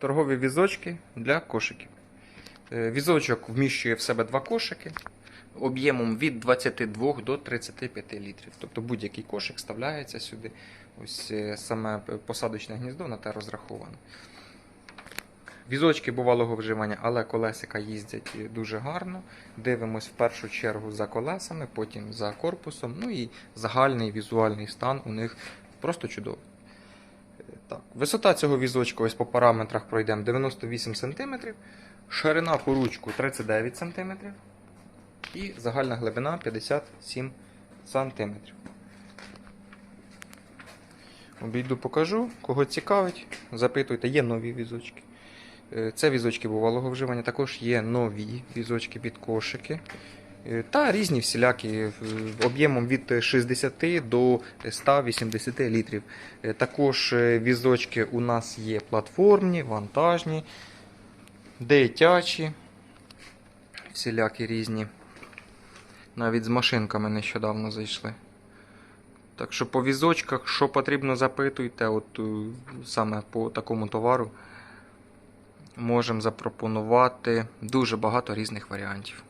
торгові візочки для кошиків. Е, Візочок вміщує в себе два кошики об'ємом від 22 до 35 літрів. Тобто будь-який кошик вставляється сюди. Ось е, саме посадочне гніздо на те розраховане. Візочки бувалого вживання, але колесика їздять дуже гарно. Дивимось в першу чергу за колесами, потім за корпусом. Ну і загальний візуальний стан у них просто чудовий. Висота цього візочка ось по параметрах пройдемо 98 см, ширина по ручку 39 см і загальна глибина 57 см. Обійду покажу, кого цікавить, запитуйте, є нові візочки. Е, Це візочки бувалого вживання, також є нові візочки під кошики. Е, Та різні всілякі е, об'ємом від 60 до 180 літрів. Е, Також візочки у нас є платформні, вантажні, дитячі, всілякі різні. Навіть з машинками нещодавно зайшли. Так що по візочках, що потрібно, запитуйте. От саме по такому товару можемо запропонувати дуже багато різних варіантів.